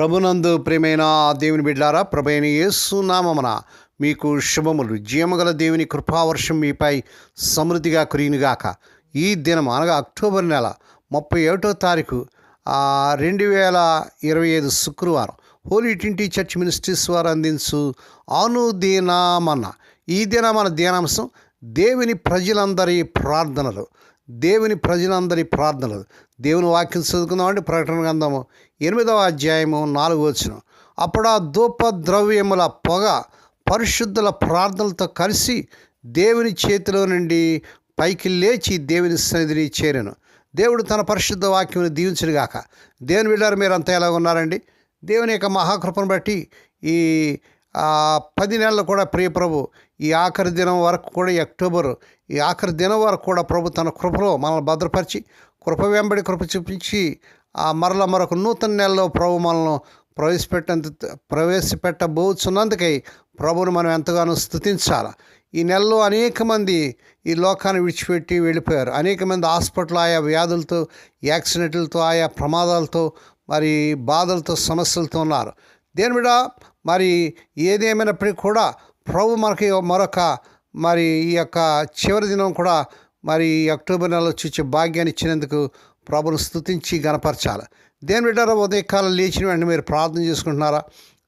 ప్రభునందు ప్రేమైన దేవుని బిడ్డారా ప్రభైన యేసునామమున మీకు శుభములు. జీవగల దేవుని కృపావర్షం మీపై సమృద్ధిగా కురియునుగాక. ఈ దినం అనగా అక్టోబర్ నెల ముప్పై ఒకటో తారీఖు రెండు వేల ఇరవై ఐదు శుక్రవారం హోలీ ట్వంటీ చర్చ్ మినిస్ట్రీస్ వారు అందించు అనుదీనామన్న. ఈ దిన మన ధ్యానాంశం దేవుని ప్రజలందరి ప్రార్థనలు. దేవుని ప్రజలందరి ప్రార్థనలు. దేవుని వాక్యం చదువుకుందామంటే ప్రకటన గ్రంథము ఎనిమిదవ అధ్యాయము నాలుగు వచ్చిన అప్పుడు ఆ ధూప ద్రవ్యముల పొగ పరిశుద్ధుల ప్రార్థనలతో కలిసి దేవుని చేతిలో నుండి పైకి లేచి దేవుని సన్నిధిని చేరాను. దేవుడు తన పరిశుద్ధ వాక్యం దీవించుడుగాక దేవుని వెళ్ళారు మీరు అంతా ఎలా ఉన్నారండి? దేవుని యొక్క మహాకృపను బట్టి ఈ పది నెలలు కూడా ప్రియప్రభు ఈ ఆఖరి దినం వరకు కూడా ఈ అక్టోబర్ ఈ ఆఖరి దినం వరకు కూడా ప్రభు తన కృపలో మనల్ని భద్రపరిచి కృప వెంబడి కృప చూపించి ఆ మరల మరొక నూతన నెలలో ప్రభు మనల్ని ప్రవేశపెట్టంత ప్రవేశపెట్టబోతున్నందుకై ప్రభును మనం ఎంతగానో స్థుతించాలి. ఈ నెలలో అనేక మంది ఈ లోకాన్ని విడిచిపెట్టి వెళ్ళిపోయారు. అనేక మంది హాస్పిటల్ ఆయా వ్యాధులతో యాక్సిడెంట్లతో ఆయా ప్రమాదాలతో మరి బాధలతో సమస్యలతో ఉన్నారు. దేని మీద? మరి ఏదేమైనప్పటికీ కూడా ప్రభు మనకి మరొక మరి ఈ యొక్క చివరి దినం కూడా మరి ఈ అక్టోబర్ నెలలో చూచే భాగ్యాన్ని ఇచ్చినందుకు ప్రభును స్తుతించి గనపరచాలి దేని బిడ్డారా ఉదయకాలం లేచిన వెంటనే మీరు ప్రార్థన చేసుకుంటున్నారా?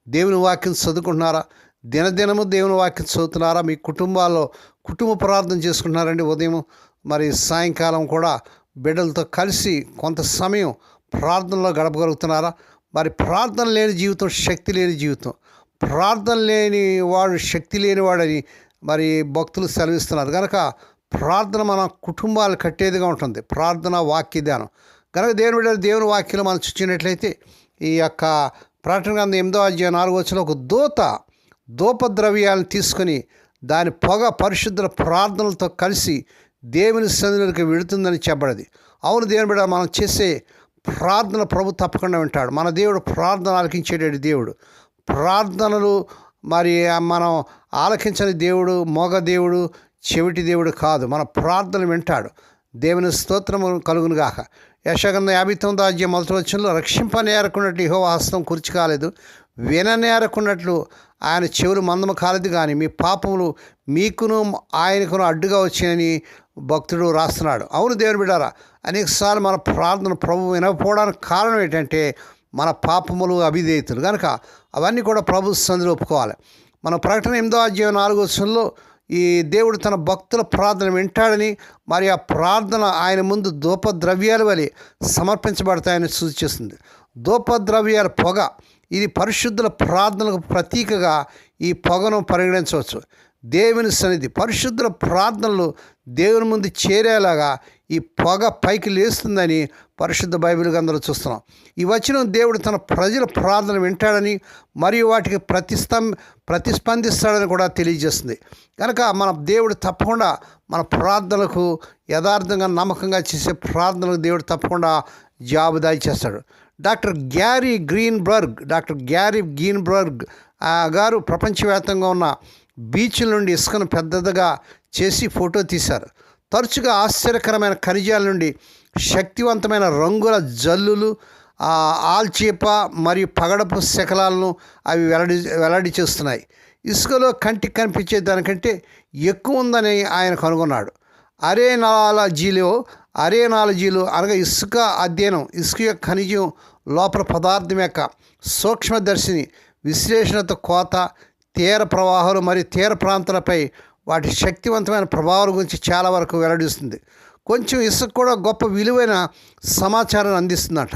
దేవుని వాక్యం చదువుకుంటున్నారా? దినదినము దేవుని వాక్యం చదువుతున్నారా? మీ కుటుంబాల్లో కుటుంబ ప్రార్థన చేసుకుంటున్నారండి. ఉదయం మరి సాయంకాలం కూడా బిడ్డలతో కలిసి కొంత సమయం ప్రార్థనలో గడపగలుగుతున్నారా? మరి ప్రార్థన లేని జీవితం శక్తి లేని జీవితం. ప్రార్థన లేని వాడు శక్తి లేనివాడని మరి భక్తులు సెలవిస్తున్నారు. కనుక ప్రార్థన మన కుటుంబాలు కట్టేదిగా ఉంటుంది. ప్రార్థన వాక్య ధ్యానం. కనుక దేవుని దేవుని వాక్యం మనం చూసినట్లయితే ఈ యొక్క ప్రకటన గ్రంథం ఎనిమిదో అధ్యాయం నాలుగో వచ్చిన ఒక దూత దూపద్రవ్యాలను తీసుకొని దాని పొగ పరిశుద్ధ ప్రార్థనలతో కలిసి దేవుని సన్నిధికి వెళుతుందని చెప్పబడింది. అవును దేవుని బిడ్డ మనం చేసే ప్రార్థన ప్రభు తప్పకుండా వింటాడు. మన దేవుడు ప్రార్థన ఆలకించేటటువంటి దేవుడు. ప్రార్థనలు మరి మనం ఆలకించని దేవుడు మోగ దేవుడు చెవిటి దేవుడు కాదు. మన ప్రార్థన వింటాడు. దేవుని స్తోత్రము కలుగునుగాక. యశగంధ యాభై తొమ్మిదో అధ్యాయం మొదటి వచ్చంలో రక్షింపనేరకున్నట్టు ఇహో హస్తం కూర్చి కాలేదు. విననేరకున్నట్లు ఆయన చెవులు మందము కాలేదు కానీ మీ పాపములు మీకును ఆయనకును అడ్డుగా వచ్చాయని భక్తుడు రాస్తున్నాడు. అవును దేవుని బిడ్డారా అనేకసార్లు మన ప్రార్థన ప్రభు వినకపోవడానికి కారణం ఏంటంటే మన పాపములు అభిధేయతలు. కనుక అవన్నీ కూడా ప్రభు సందులో ఒప్పుకోవాలి. మన ప్రకటన ఎనిమిదో అధ్యాయం నాలుగో వచనంలో ఈ దేవుడు తన భక్తుల ప్రార్థన వింటాడని మరి ఆ ప్రార్థన ఆయన ముందు ధూపద్రవ్యాలు వలె సమర్పించబడతాయని సూచిస్తుంది. ధూపద్రవ్యాల పొగ ఇది పరిశుద్ధుల ప్రార్థనలకు ప్రతీకగా ఈ పొగను పరిగణించవచ్చు. దేవుని సన్నిధి పరిశుద్ధుల ప్రార్థనలు దేవుని ముందు చేరేలాగా ఈ పొగ పైకి లేస్తుందని పరిశుద్ధ బైబిల్ అందరూ చూస్తున్నాం. ఈ వచనం దేవుడు తన ప్రజల ప్రార్థన వింటాడని మరియు వాటికి ప్రతిస్తం ప్రతిస్పందిస్తాడని కూడా తెలియజేస్తుంది. కనుక మన దేవుడు తప్పకుండా మన ప్రార్థనలకు యథార్థంగా నమ్మకంగా చేసే ప్రార్థనలకు దేవుడు తప్పకుండా జాబుదాయి చేస్తాడు. Doctor Gary Greenberg doctor Gary Greenberg ఆ గారు ప్రపంచవ్యాప్తంగా ఉన్న బీచ్ల నుండి ఇసుకను పెద్దదిగా చేసి ఫోటో తీశారు. తరచుగా ఆశ్చర్యకరమైన ఖనిజాల నుండి శక్తివంతమైన రంగుల జల్లులు ఆల్చీప మరియు పగడపు శకలాలను అవి వెల్లడి వెల్లడి చేస్తున్నాయి. ఇసుకలో కంటికి కనిపించే దానికంటే ఎక్కువ ఉందని ఆయన కనుగొన్నాడు. అరేనాలజీలో అరేనాలజీలో అనగా ఇసుక అధ్యయనం ఇసుక యొక్క ఖనిజం లోపల పదార్థం యొక్క సూక్ష్మదర్శిని విశ్లేషణతో కోత తీర ప్రవాహాలు మరియు తీర ప్రాంతాలపై వాటి శక్తివంతమైన ప్రభావాల గురించి చాలా వరకు వెల్లడిస్తుంది. కొంచెం ఇసుక కూడా గొప్ప విలువైన సమాచారాన్ని అందిస్తుందట.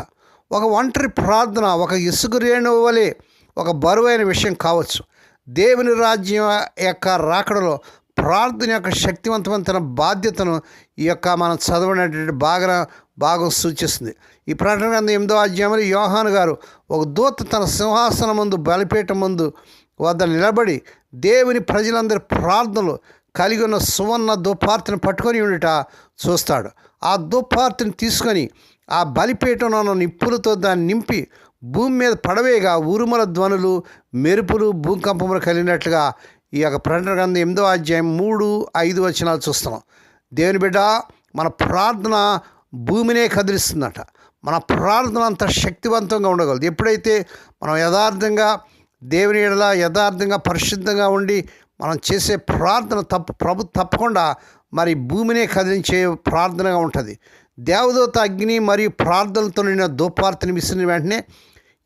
ఒక ఒంటరి ప్రార్థన ఒక ఇసుక రేణువు వలె ఒక బరువైన విషయం కావచ్చు. దేవుని రాజ్యం యొక్క రాకడలో ప్రార్థన యొక్క శక్తివంతమైన బాధ్యతను ఈ యొక్క మనం చదవనటువంటి బాగా భాగం సూచిస్తుంది. ఈ ప్రకటన గ్రంథం ఎనిమిదో అధ్యాయంలో యోహాను గారు ఒక దూత తన సింహాసనం ముందు బలిపీఠం ముందు వద్ద నిలబడి దేవుని ప్రజలందరి ప్రార్థనలు కలిగి ఉన్న సువర్ణ దుపార్తిని పట్టుకొని ఉండుట చూస్తాడు. ఆ దుపార్తిని తీసుకొని ఆ బలిపీఠంలో ఉన్న నిప్పులతో దాన్ని నింపి భూమి మీద పడవేగా ఉరుమల ధ్వనులు మెరుపులు భూకంపములు కలిగినట్లుగా ఈ యొక్క ప్రకటన గ్రంథం ఎనిమిదో అధ్యాయం మూడు ఐదు వచనాలు చూస్తున్నాం. దేవుని బిడ్డ మన ప్రార్థన భూమినే కదిలిస్తుందట. మన ప్రార్థన అంత శక్తివంతంగా ఉండగలదు. ఎప్పుడైతే మనం యథార్థంగా దేవుని ఎడల యథార్థంగా పరిశుద్ధంగా ఉండి మనం చేసే ప్రార్థన తప్పు ప్రభు తప్పకుండా మరి భూమినే కదిలించే ప్రార్థనగా ఉంటుంది. దేవదూత అగ్ని మరియు ప్రార్థనలతో నిన్న దూపార్తిని విసిరిన వెంటనే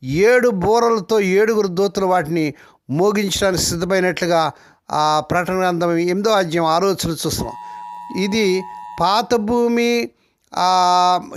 ఏడు బోరలతో ఏడుగురు దూతలు వాటిని మోగించడానికి సిద్ధమైనట్లుగా ఆ ప్రకటన గ్రంథం ఎనిమిదో అధ్యాయం ఆలోచన చూస్తున్నాం. ఇది పాత భూమి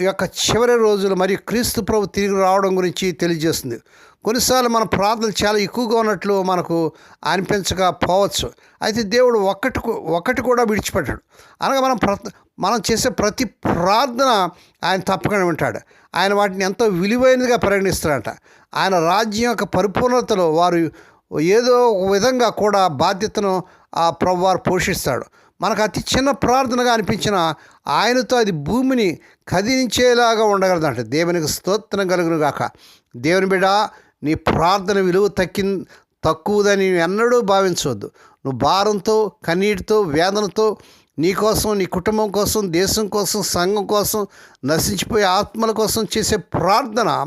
యొక్క చివరి రోజులు మరియు క్రీస్తు ప్రభు తిరిగి రావడం గురించి తెలియజేస్తుంది. కొన్నిసార్లు మన ప్రార్థనలు చాలా ఎక్కువగా ఉన్నట్లు మనకు అనిపించకపోవచ్చు అయితే దేవుడు ఒక్కటి ఒక్కటి కూడా విడిచిపెట్టాడు. అనగా మనం ప్ర మనం చేసే ప్రతి ప్రార్థన ఆయన తప్పకుండా వింటాడు. ఆయన వాటిని ఎంతో విలువైనదిగా పరిగణిస్తాడంట. ఆయన రాజ్యం యొక్క పరిపూర్ణతలో వారు ఏదో ఒక విధంగా కూడా బాధ్యతను ఆ ప్రభు వారు పోషిస్తాడు. మనకు అతి చిన్న ప్రార్థనగా అనిపించిన ఆయనతో అది భూమిని కదిలించేలాగా ఉండగలదంట దేవునికి స్తోత్రం కలుగును గాక. దేవుని బిడ్డ నీ ప్రార్థన విలువ తక్కి తక్కువదని ఎన్నడూ భావించవద్దు. నువ్వు భారంతో కన్నీటితో వేదనతో నీ కోసం నీ కుటుంబం కోసం దేశం కోసం సంఘం కోసం నశించిపోయే ఆత్మల కోసం చేసే ప్రార్థన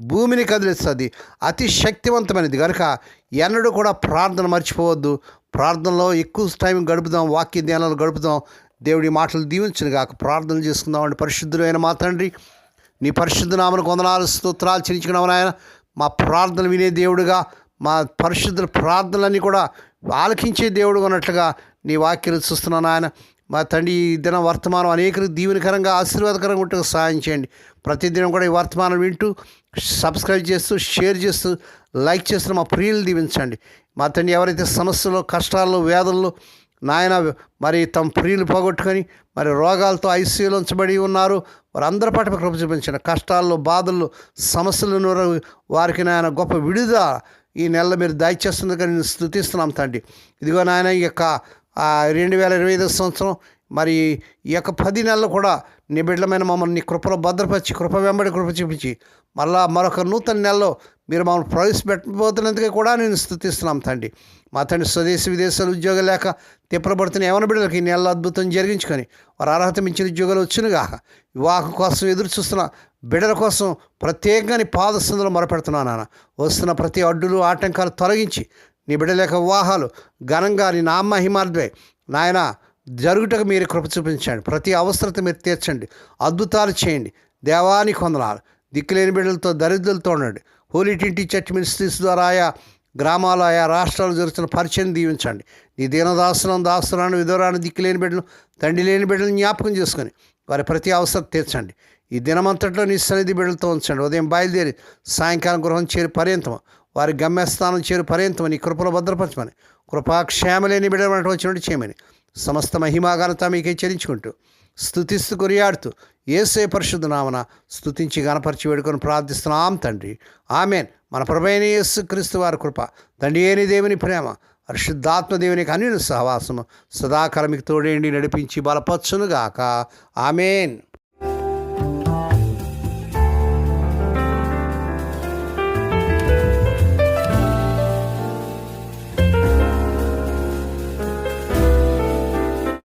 భూమిని కదిలిస్తుంది. అతి శక్తివంతమైనది. కనుక ఎన్నడూ కూడా ప్రార్థన మర్చిపోవద్దు. ప్రార్థనలో ఎక్కువ టైం గడుపుదాం వాక్య ధ్యానాలు గడుపుదాం. దేవుడి మాటలు దీవించును కాక ప్రార్థన చేసుకుందామండి పరిశుద్ధులైన మా తండ్రి నీ పరిశుద్ధ నామను కొందనాలు స్తోత్రాలు చెల్లించుకున్నాము ఆయన మా ప్రార్థన వినే దేవుడుగా మా పరిశుద్ధుల ప్రార్థనలన్నీ కూడా ఆలకించే దేవుడు అన్నట్లుగా నీ వాక్యాలు చూస్తున్నాను ఆయన మా తండ్రి ఈ దిన వర్తమానం అనేకరికి దీవెనకరంగా ఆశీర్వాదకరంగా ఉంటే సహాయం చేయండి. ప్రతిదినం కూడా ఈ వర్తమానం వింటూ సబ్స్క్రైబ్ చేస్తూ షేర్ చేస్తూ లైక్ చేస్తున్న మా ప్రియులు దీవించండి. మా తండ్రి ఎవరైతే సమస్యలు కష్టాల్లో వేదల్లో నాయన మరి తమ ప్రియులు పోగొట్టుకొని మరి రోగాలతో ఐసీయూలో ఉంచబడి ఉన్నారు వారందరి పాటు కృప చూపించిన కష్టాల్లో బాధల్లో సమస్యలను వారికి నాయన గొప్ప విడుదల ఈ నెలలో మీరు దయచేస్తుంది కానీ నేను స్థుతిస్తున్నాం తండ్రి. ఇదిగో నాయన ఈ యొక్క రెండు వేల ఇరవై ఐదో సంవత్సరం మరి ఈ యొక్క పది నెలలు కూడా నీ బిడ్డలమైన మమ్మల్ని కృపలో భద్రపరిచి కృప వెంబడి కృప చూపించి మళ్ళా మరొక నూతన నెలలో మీరు మమ్మల్ని ప్రవేశపెట్టబోతున్నందుకే కూడా నేను స్థుతిస్తున్నాం తండ్రి. మా తండ్రి స్వదేశీ విదేశాలు ఉద్యోగం లేక తిప్పబడుతున్న యవన బిడ్డలకి ఈ నెలలో అద్భుతం జరిగించుకొని వారు అర్హత మించిన ఉద్యోగాలు వచ్చునుగాక వివాహం కోసం ఎదురు చూస్తున్న బిడ్డల కోసం ప్రత్యేకంగా నీ పాదస్థంలో మొరపెడుతున్నాను నాన్న. వస్తున్న ప్రతి అడ్డులు ఆటంకాలు తొలగించి నీ బిడ్డల యొక్క వివాహాలు ఘనంగా నీ నామహిమార్థమే నాయన జరుగుటకు మీరు కృప చూపించండి. ప్రతి అవసరత మీరు తీర్చండి. అద్భుతాలు చేయండి. దేవానికి కొందనాలు దిక్కులేని బిడ్డలతో దరిద్రులతో ఉండండి. హోలీ టింటి చర్చ్ మినిస్ట్రీస్ ద్వారా ఆయా గ్రామాలు ఆయా రాష్ట్రాలు జరుగుతున్న పరిచయం దీవించండి. నీ దీనదాసనం దాసనాన్ని విధురాన్ని దిక్కులేని బిడ్డలు తండ్రి లేని బిడ్డలను జ్ఞాపకం చేసుకొని వారి ప్రతి అవసరం తీర్చండి. ఈ దినమంతట్లో నీ సన్నిధి బిడ్డలతో ఉంచండి. ఉదయం బయలుదేరి సాయంకాలం గృహం చేరి పర్యంతం వారి గమ్యస్థానం చేరు పర్యంతమని నీ కృపలో భద్రపరచమని. కృపాక్షేమలేని బిడ్డలు వచ్చినట్టు చేయమని. సమస్త మహిమాఘనత మీకే చెల్లించుకుంటూ స్థుతిస్తూ కొరియాడుతూ ఏసే పరిశుద్ధ నామన స్థుతించి గణపరిచి వేడుకొని ప్రార్థిస్తున్నాం తండ్రి. ఆమెన్. మన ప్రభైన యేసు క్రీస్తు వారి కృప తండ్రి ఏని దేవుని ప్రేమ పరిశుద్ధాత్మ దేవునికి అన్ని సహవాసము సదాకాలమికి తోడేండి నడిపించి బలపచ్చునుగాక ఆమెన్.